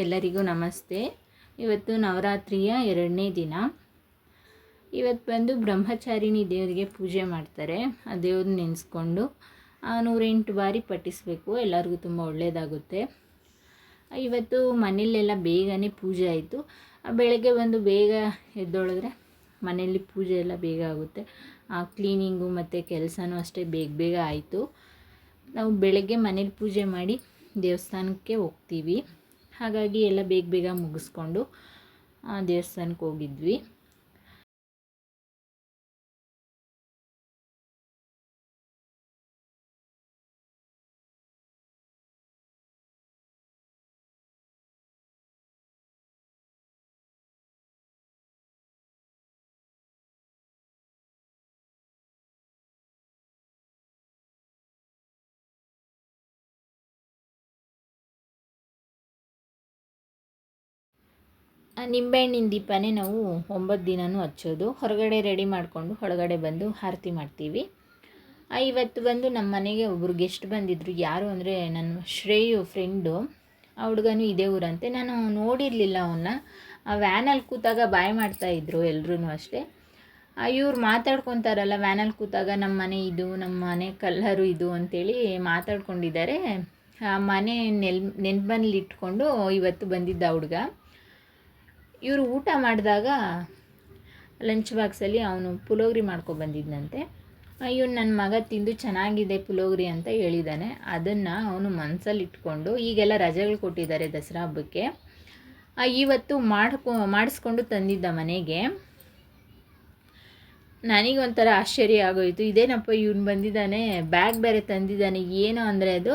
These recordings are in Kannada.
ಎಲ್ಲರಿಗೂ ನಮಸ್ತೆ. ಇವತ್ತು ನವರಾತ್ರಿಯ ಎರಡನೇ ದಿನ. ಇವತ್ತು ಬಂದು ಬ್ರಹ್ಮಚಾರಿಣಿ ದೇವರಿಗೆ ಪೂಜೆ ಮಾಡ್ತಾರೆ. ಆ ದೇವ್ರನ್ನ ನೆನೆಸ್ಕೊಂಡು ನೂರೆಂಟು ಬಾರಿ ಪಠಿಸಬೇಕು. ಎಲ್ಲರಿಗೂ ತುಂಬ ಒಳ್ಳೆಯದಾಗುತ್ತೆ ಇವತ್ತು ಮನೆಯಲ್ಲೆಲ್ಲ ಬೇಗನೆ ಪೂಜೆ ಆಯಿತು. ಬೆಳಗ್ಗೆ ಬಂದು ಬೇಗ ಎದ್ದೊಳಿದ್ರೆ ಮನೆಯಲ್ಲಿ ಪೂಜೆ ಎಲ್ಲ ಬೇಗ ಆಗುತ್ತೆ. ಕ್ಲೀನಿಂಗು ಮತ್ತು ಕೆಲಸನೂ ಅಷ್ಟೇ ಬೇಗ ಬೇಗ ಆಯಿತು. ನಾವು ಬೆಳಗ್ಗೆ ಮನೇಲಿ ಪೂಜೆ ಮಾಡಿ ದೇವಸ್ಥಾನಕ್ಕೆ ಹೋಗ್ತೀವಿ. ಹಾಗಾಗಿ ಎಲ್ಲ ಬೇಗ ಬೇಗ ಮುಗಿಸ್ಕೊಂಡು ದೇವಸ್ಥಾನಕ್ಕೆ ಹೋಗಿದ್ವಿ. ನಿಂಬೆಹಣ್ಣಿನ ದೀಪನೇ ನಾವು ಒಂಬತ್ತು ದಿನವೂ ಹಚ್ಚೋದು. ಹೊರಗಡೆ ರೆಡಿ ಮಾಡಿಕೊಂಡು ಹೊರಗಡೆ ಬಂದು ಆರತಿ ಮಾಡ್ತೀವಿ. ಇವತ್ತು ಬಂದು ನಮ್ಮ ಮನೆಗೆ ಒಬ್ಬರು ಗೆಸ್ಟ್ ಬಂದಿದ್ದರು ಯಾರು ಅಂದರೆ ನನ್ನ ಶ್ರೇಯು ಫ್ರೆಂಡು ಆ ಹುಡುಗನೂ ಇದೇ ಊರಂತೆ. ನಾನು ನೋಡಿರಲಿಲ್ಲ ಅವನ್ನ ಆ ವ್ಯಾನಲ್ಲಿ ಕೂತಾಗ ಬಾಯ್ ಮಾಡ್ತಾಯಿದ್ರು ಎಲ್ಲರೂ ಅಷ್ಟೇ. ಇವ್ರು ಮಾತಾಡ್ಕೊತಾರಲ್ಲ ವ್ಯಾನಲ್ಲಿ ಕೂತಾಗ ನಮ್ಮ ಮನೆ ಇದು, ನಮ್ಮ ಮನೆ ಕಲ್ಲರು ಇದು ಅಂತೇಳಿ ಮಾತಾಡ್ಕೊಂಡಿದ್ದಾರೆ. ಆ, ಮನೆ ನೆಲ್ ನೆನ್ಪಲ್ಲಿ ಇಟ್ಕೊಂಡು ಇವತ್ತು ಬಂದಿದ್ದ ಹುಡುಗ. ಇವರು ಊಟ ಮಾಡಿದಾಗ ಲಂಚ್ ಬಾಕ್ಸಲ್ಲಿ ಅವನು ಪುಲೋಗ್ರಿ ಮಾಡ್ಕೊಬಂದಿದ್ದಂತೆ ಇವನು ನನ್ನ ಮಗ ತಿಂದು ಚೆನ್ನಾಗಿದೆ ಪುಲೋಗ್ರಿ ಅಂತ ಹೇಳಿದ್ದಾನೆ ಅದನ್ನು ಅವನು ಮನಸ್ಸಲ್ಲಿ ಇಟ್ಕೊಂಡು ಈಗೆಲ್ಲ ರಜೆಗಳು ಕೊಟ್ಟಿದ್ದಾರೆ ದಸರಾ ಹಬ್ಬಕ್ಕೆ. ಇವತ್ತು ಮಾಡ್ಕೊ, ಮಾಡಿಸ್ಕೊಂಡು ತಂದಿದ್ದ ಮನೆಗೆ ನನಗೊಂಥರ ಆಶ್ಚರ್ಯ ಆಗೋಯಿತು. ಇದೇನಪ್ಪ ಇವ್ನು ಬಂದಿದ್ದಾನೆ ಬ್ಯಾಗ್ ಬೇರೆ ತಂದಿದ್ದಾನೆ, ಏನು ಅಂದರೆ ಅದು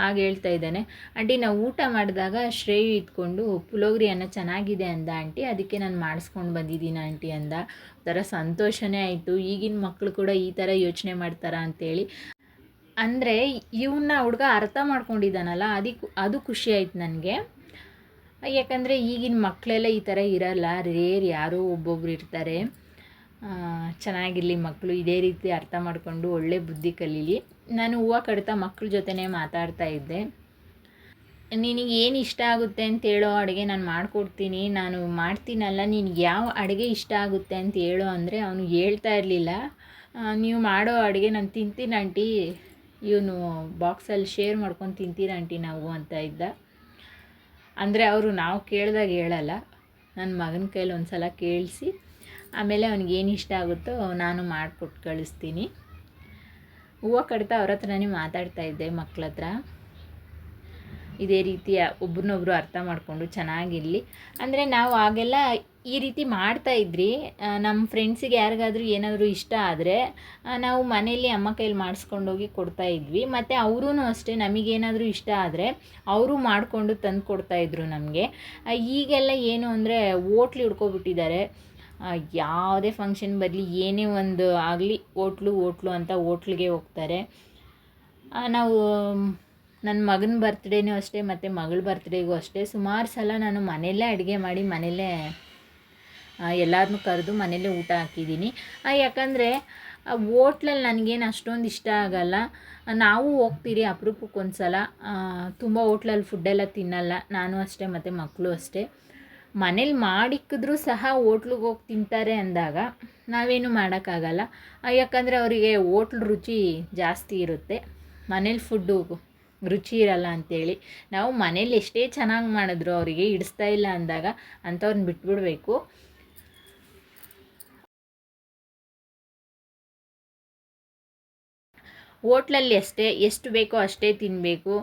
ಹಾಗೆ ಹೇಳ್ತಾ ಇದ್ದಾನೆ. ಆಂಟಿ, ನಾವು ಊಟ ಮಾಡಿದಾಗ ಶ್ರೇಯು ಇದ್ಕೊಂಡು ಪುಲೋಗ್ರಿ ಅನ್ನ ಚೆನ್ನಾಗಿದೆ ಅಂದ ಆಂಟಿ, ಅದಕ್ಕೆ ನಾನು ಮಾಡಿಸ್ಕೊಂಡು ಬಂದಿದ್ದೀನಿ ಆಂಟಿ ಅಂದ. ಒಂಥರ ಸಂತೋಷನೇ ಆಯಿತು. ಈಗಿನ ಮಕ್ಕಳು ಕೂಡ ಈ ಥರ ಯೋಚನೆ ಮಾಡ್ತಾರಾ ಅಂತೇಳಿ. ಅಂದರೆ ಇವನ್ನ ಹುಡುಗ ಅರ್ಥ ಮಾಡ್ಕೊಂಡಿದ್ದಾನಲ್ಲ ಅದಕ್ಕೆ ಅದು ಖುಷಿ ಆಯ್ತು ನನಗೆ. ಯಾಕಂದರೆ ಈಗಿನ ಮಕ್ಕಳೆಲ್ಲ ಈ ಥರ ಇರಲ್ಲ, ರೇರ್ ಯಾರೋ ಒಬ್ಬೊಬ್ರು ಇರ್ತಾರೆ. ಚೆನ್ನಾಗಿರಲಿ ಮಕ್ಕಳು ಇದೇ ರೀತಿ ಅರ್ಥ ಮಾಡಿಕೊಂಡು ಒಳ್ಳೆ ಬುದ್ಧಿ ಕಲೀಲಿ. ನಾನು ಹೂವು ಕಡ್ತಾ ಮಕ್ಕಳ ಜೊತೆನೇ ಮಾತಾಡ್ತಾ ಇದ್ದೆ. ನಿನಗೆ ಏನು ಇಷ್ಟ ಆಗುತ್ತೆ ಅಂತ ಹೇಳೋ ಅಡುಗೆ ನಾನು ಮಾಡಿಕೊಡ್ತೀನಿ. ನಾನು ಮಾಡ್ತೀನಲ್ಲ, ನಿನಗೆ ಯಾವ ಅಡುಗೆ ಇಷ್ಟ ಆಗುತ್ತೆ ಅಂತ ಹೇಳೋ ಅಂದರೆ ಅವನು ಹೇಳ್ತಾ ಇರಲಿಲ್ಲ. ನೀವು ಮಾಡೋ ಅಡುಗೆ ನಾನು ತಿಂತೀನಿ ಆಂಟಿ. ಇವನು ಬಾಕ್ಸಲ್ಲಿ ಶೇರ್ ಮಾಡ್ಕೊಂಡು ತಿಂತೀರ ಆಂಟಿ ನಾವು ಅಂತ ಇದ್ದ. ಅಂದರೆ ಅವರು ನಾವು ಕೇಳಿದಾಗ ಹೇಳಲ್ಲ. ನನ್ನ ಮಗನ ಕೈಲಿ ಒಂದು ಸಲ ಕೇಳಿಸಿ. ಆಮೇಲೆ ಅವ್ನಿಗೇನು ಇಷ್ಟ ಆಗುತ್ತೋ ನಾನು ಮಾಡಿಕೊಟ್ಟು ಕಳಿಸ್ತೀನಿ. ಹೂವು ಕಡಿತಾ ಅವ್ರ ಹತ್ರನೇ ಮಾತಾಡ್ತಾ ಇದ್ದೆ ಮಕ್ಳ ಹತ್ರ. ಇದೇ ರೀತಿಯ ಒಬ್ರನ್ನೊಬ್ರು ಅರ್ಥ ಮಾಡಿಕೊಂಡು ಚೆನ್ನಾಗಿರಲಿ. ಅಂದರೆ ನಾವು ಆಗೆಲ್ಲ ಈ ರೀತಿ ಮಾಡ್ತಾ ಇದ್ರಿ. ನಮ್ಮ ಫ್ರೆಂಡ್ಸಿಗೆ ಯಾರಿಗಾದರೂ ಏನಾದರೂ ಇಷ್ಟ ಆದರೆ ನಾವು ಮನೆಯಲ್ಲಿ ಅಮ್ಮ ಕೈಲಿ ಮಾಡಿಸ್ಕೊಂಡೋಗಿ ಕೊಡ್ತಾ ಇದ್ವಿ. ಮತ್ತು ಅವರೂ ಅಷ್ಟೇ ನಮಗೇನಾದರೂ ಇಷ್ಟ ಆದರೆ ಅವರು ಮಾಡಿಕೊಂಡು ತಂದು ಕೊಡ್ತಾಯಿದ್ರು ನಮಗೆ. ಈಗೆಲ್ಲ ಏನು ಅಂದರೆ ಓಟ್ಲು ಹಿಡ್ಕೊಬಿಟ್ಟಿದ್ದಾರೆ. ಯಾವುದೇ ಫಂಕ್ಷನ್ ಬರಲಿ, ಏನೇ ಒಂದು ಆಗಲಿ, ಓಟ್ಲು ಓಟ್ಲು ಅಂತ ಓಟ್ಲಿಗೆ ಹೋಗ್ತಾರೆ. ನಾವು ನನ್ನ ಮಗನ ಬರ್ತ್ಡೇನೂ ಅಷ್ಟೇ, ಮತ್ತು ಮಗಳ ಬರ್ತ್ಡೇಗೂ ಅಷ್ಟೇ. ಸುಮಾರು ಸಲ ನಾನು ಮನೆಯಲ್ಲೇ ಅಡುಗೆ ಮಾಡಿ, ಮನೆಯಲ್ಲೇ ಎಲ್ಲರನ್ನು ಕರೆದು ಮನೆಯಲ್ಲೇ ಊಟ ಹಾಕಿದ್ದೀನಿ. ಯಾಕಂದರೆ ಓಟ್ಲಲ್ಲಿ ನನಗೇನು ಅಷ್ಟೊಂದು ಇಷ್ಟ ಆಗಲ್ಲ. ನಾವು ಹೋಗ್ತೀರಿ ಅಪರೂಪಕ್ಕೆ ಒಂದು ಸಲ ತುಂಬ ಓಟ್ಲಲ್ಲಿ ಫುಡ್ಡೆಲ್ಲ ತಿನ್ನಲ್ಲ. ನಾನು ಅಷ್ಟೇ, ಮತ್ತು ಮಕ್ಕಳು ಅಷ್ಟೇ. ಮನೇಲಿ ಮಾಡಿಕ್ಕಿದ್ರೂ ಸಹ ಹೋಟ್ಲಿಗೆ ಹೋಗಿ ತಿಂತಾರೆ ಅಂದಾಗ ನಾವೇನು ಮಾಡೋಕ್ಕಾಗಲ್ಲ. ಯಾಕಂದರೆ ಅವರಿಗೆ ಹೋಟ್ಲ್ ರುಚಿ ಜಾಸ್ತಿ ಇರುತ್ತೆ. ಮನೇಲಿ ಫುಡ್ಡು ರುಚಿ ಇರಲ್ಲ ಅಂಥೇಳಿ ನಾವು ಮನೇಲಿ ಎಷ್ಟೇ ಚೆನ್ನಾಗಿ ಮಾಡಿದ್ರು ಅವರಿಗೆ ಇಡಿಸ್ತಾ ಇಲ್ಲ ಅಂದಾಗ ಅಂಥವ್ರನ್ನ ಬಿಟ್ಬಿಡಬೇಕು. ಹೋಟ್ಲಲ್ಲಿ ಅಷ್ಟೇ, ಎಷ್ಟು ಬೇಕೋ ಅಷ್ಟೇ ತಿನ್ನಬೇಕು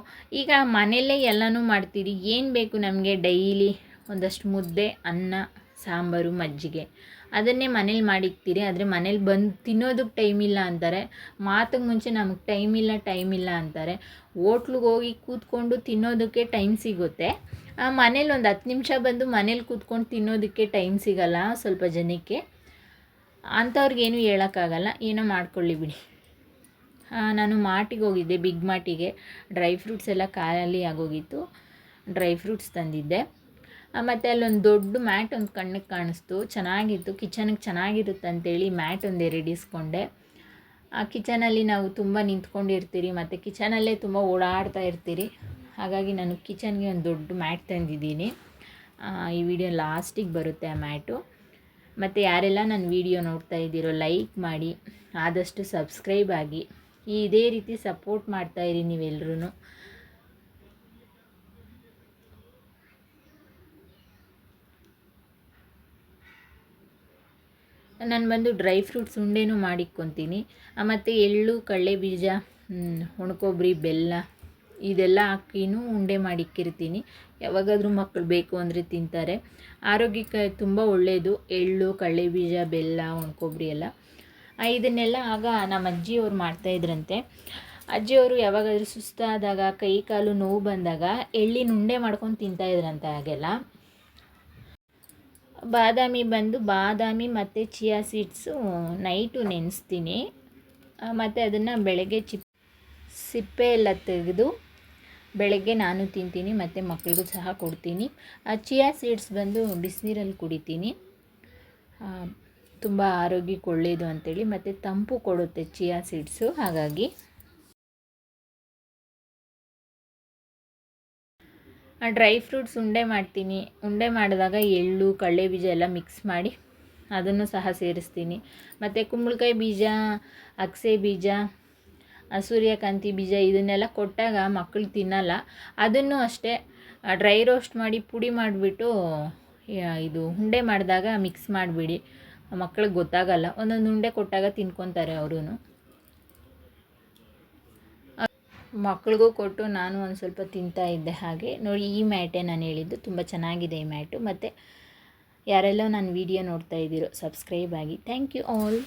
ಈಗ ಮನೆಯಲ್ಲೇ ಎಲ್ಲನೂ ಮಾಡ್ತೀರಿ, ಏನು ಬೇಕು ನಮಗೆ ಡೈಲಿ? ಒಂದಷ್ಟು ಮುದ್ದೆ, ಅನ್ನ, ಸಾಂಬಾರು, ಮಜ್ಜಿಗೆ. ಅದನ್ನೇ ಮನೇಲಿ ಮಾಡಿಕ್ತೀರಿ. ಆದರೆ ಮನೇಲಿ ಬಂದು ತಿನ್ನೋದಕ್ಕೆ ಟೈಮ್ ಇಲ್ಲ ಅಂತಾರೆ. ಮಾತಿಗೆ ಮುಂಚೆ ನಮಗೆ ಟೈಮ್ ಇಲ್ಲ ಟೈಮ್ ಇಲ್ಲ ಅಂತಾರೆ. ಓಟ್ಲಿಗೆ ಹೋಗಿ ಕೂತ್ಕೊಂಡು ತಿನ್ನೋದಕ್ಕೆ ಟೈಮ್ ಸಿಗುತ್ತೆ. ಮನೇಲಿ ಒಂದು ಹತ್ತು ನಿಮಿಷ ಬಂದು ಮನೇಲಿ ಕೂತ್ಕೊಂಡು ತಿನ್ನೋದಕ್ಕೆ ಟೈಮ್ ಸಿಗಲ್ಲ ಸ್ವಲ್ಪ ಜನಕ್ಕೆ. ಅಂಥವ್ರಿಗೇನು ಹೇಳೋಕ್ಕಾಗಲ್ಲ. ಏನೋ ಮಾಡ್ಕೊಳ್ಳಿ ಬಿಡಿ. ನಾನು ಮಾಟಿಗೆ ಹೋಗಿದ್ದೆ, ಬಿಗ್ ಮಾಟಿಗೆ. ಡ್ರೈ ಫ್ರೂಟ್ಸ್ ಎಲ್ಲ ಖಾಲಿ ಆಗೋಗಿತ್ತು. ಡ್ರೈ ಫ್ರೂಟ್ಸ್ ತಂದಿದ್ದೆ. ಮತ್ತು ಅಲ್ಲೊಂದು ದೊಡ್ಡ ಮ್ಯಾಟ್ ಒಂದು ಕಣ್ಣಿಗೆ ಕಾಣಿಸ್ತು. ಚೆನ್ನಾಗಿತ್ತು. ಕಿಚನಿಗೆ ಚೆನ್ನಾಗಿರುತ್ತೆ ಅಂತೇಳಿ ಮ್ಯಾಟ್ ಒಂದು ಎರಡು ಇಸ್ಕೊಂಡೆ ಆ, ಕಿಚನಲ್ಲಿ ನಾವು ತುಂಬ ನಿಂತ್ಕೊಂಡಿರ್ತೀರಿ, ಮತ್ತು ಕಿಚನಲ್ಲೇ ತುಂಬ ಓಡಾಡ್ತಾ ಇರ್ತೀರಿ. ಹಾಗಾಗಿ ನಾನು ಕಿಚನ್ಗೆ ಒಂದು ದೊಡ್ಡ ಮ್ಯಾಟ್ ತಂದಿದ್ದೀನಿ. ಈ ವಿಡಿಯೋ ಲಾಸ್ಟಿಗೆ ಬರುತ್ತೆ ಆ ಮ್ಯಾಟು. ಮತ್ತು ಯಾರೆಲ್ಲ ನನ್ನ ವಿಡಿಯೋ ನೋಡ್ತಾ ಇದ್ದೀರೋ ಲೈಕ್ ಮಾಡಿ, ಆದಷ್ಟು ಸಬ್ಸ್ಕ್ರೈಬ್ ಆಗಿ, ಇದೇ ರೀತಿ ಸಪೋರ್ಟ್ ಮಾಡ್ತಾಯಿರಿ ನೀವೆಲ್ಲರೂ ನಾನು ಬಂದು ಡ್ರೈ ಫ್ರೂಟ್ಸ್ ಉಂಡೆನೂ ಮಾಡಿಕ್ಕೊತೀನಿ ಮತ್ತು ಎಳ್ಳು, ಕಡಲೆ ಬೀಜ ಒಣಕೊಬ್ಬರಿ, ಬೆಲ್ಲ ಇದೆಲ್ಲ ಹಾಕಿನೂ ಉಂಡೆ ಮಾಡಿಕ್ಕಿರ್ತೀನಿ ಯಾವಾಗಾದರೂ ಮಕ್ಕಳು ಬೇಕು ಅಂದರೆ ತಿಂತಾರೆ. ಆರೋಗ್ಯಕ್ಕೆ ತುಂಬ ಒಳ್ಳೆಯದು ಎಳ್ಳು, ಕಡಲೆ ಬೀಜ, ಬೆಲ್ಲ, ಒಣಕೊಬ್ಬರಿ ಎಲ್ಲ. ಇದನ್ನೆಲ್ಲ ಆಗ ನಮ್ಮ ಅಜ್ಜಿಯವ್ರು ಮಾಡ್ತಾಯಿದ್ರಂತೆ ಅಜ್ಜಿಯವರು ಯಾವಾಗಾದರೂ ಸುಸ್ತಾದಾಗ, ಕೈ ಕಾಲು ನೋವು ಬಂದಾಗ ಎಳ್ಳಿನ ಉಂಡೆ ಮಾಡ್ಕೊಂಡು ತಿಂತಾಯಿದ್ರಂತೆ ಹಾಗೆಲ್ಲ. ಬಾದಾಮಿ ಬಂದು ಬಾದಾಮಿ ಮತ್ತು ಚಿಯಾ ಸೀಡ್ಸು ನೈಟು ನೆನೆಸ್ತೀನಿ. ಮತ್ತು ಅದನ್ನು ಬೆಳಗ್ಗೆ ಚಿಪ್, ಸಿಪ್ಪೆ ಎಲ್ಲ ತೆಗೆದು ಬೆಳಗ್ಗೆ ನಾನು ತಿಂತೀನಿ, ಮತ್ತು ಮಕ್ಕಳಿಗೂ ಸಹ ಕೊಡ್ತೀನಿ. ಆ, ಚಿಯಾ ಸೀಡ್ಸ್ ಬಂದು ಬಿಸಿನೀರಲ್ಲಿ ಕುಡಿತೀನಿ. ತುಂಬ ಆರೋಗ್ಯಕ್ಕೆ ಒಳ್ಳೆಯದು ಅಂತೇಳಿ, ಮತ್ತು ತಂಪು ಕೊಡುತ್ತೆ ಚಿಯಾ ಸೀಡ್ಸು, ಹಾಗಾಗಿ. ಡ್ರೈ ಫ್ರೂಟ್ಸ್ ಉಂಡೆ ಮಾಡ್ತೀನಿ. ಉಂಡೆ ಮಾಡಿದಾಗ ಎಳ್ಳು, ಕಡಲೆ ಬೀಜ ಎಲ್ಲ ಮಿಕ್ಸ್ ಮಾಡಿ ಅದನ್ನು ಸಹ ಸೇರಿಸ್ತೀನಿ. ಮತ್ತು ಕುಂಬಳಕಾಯಿ ಬೀಜ, ಅಗಸೆ ಬೀಜ ಸೂರ್ಯಕಾಂತಿ ಬೀಜ ಇದನ್ನೆಲ್ಲ ಕೊಟ್ಟಾಗ ಮಕ್ಕಳು ತಿನ್ನಲ್ಲ. ಅದನ್ನು ಅಷ್ಟೇ ಡ್ರೈ ರೋಸ್ಟ್ ಮಾಡಿ ಪುಡಿ ಮಾಡಿಬಿಟ್ಟು ಇದು ಉಂಡೆ ಮಾಡಿದಾಗ ಮಿಕ್ಸ್ ಮಾಡಿಬಿಡಿ. ಮಕ್ಳಿಗೆ ಗೊತ್ತಾಗಲ್ಲ. ಒಂದೊಂದು ಉಂಡೆ ಕೊಟ್ಟಾಗ ತಿನ್ಕೊತಾರೆ ಅವರೂ ಮಕ್ಳಿಗೂ ಕೊಟ್ಟು ನಾನು ಒಂದು ಸ್ವಲ್ಪ ತಿಂತಾ ಇದ್ದೆ ಹಾಗೆ. ನೋಡಿ, ಈ ಮ್ಯಾಟೇ ನಾನು ಹೇಳಿದ್ದು. ತುಂಬ ಚೆನ್ನಾಗಿದೆ ಈ ಮ್ಯಾಟು. ಮತ್ತು ಯಾರೆಲ್ಲೋ ನನ್ನ ವಿಡಿಯೋ ನೋಡ್ತಾ ಇದ್ದೀರೋ, ಸಬ್ಸ್ಕ್ರೈಬ್ ಆಗಿ. Thank you all.